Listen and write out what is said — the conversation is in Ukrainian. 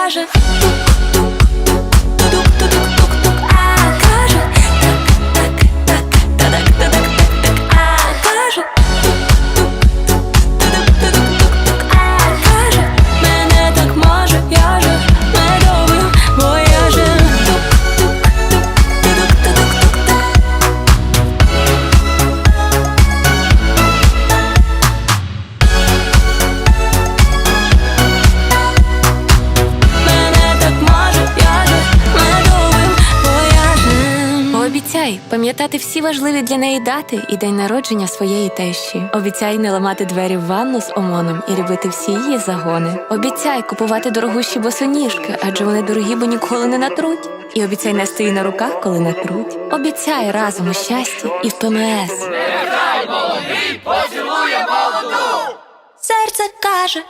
каже Обіцяй пам'ятати всі важливі для неї дати і день народження своєї тещі. Обіцяй не ламати двері в ванну з омоном і любити всі її загони. Обіцяй купувати дорогущі босоніжки, адже вони дорогі, бо ніколи не натруть. І обіцяй нести її на руках, коли натруть. Обіцяй разом у щасті і в ПМС. Серце каже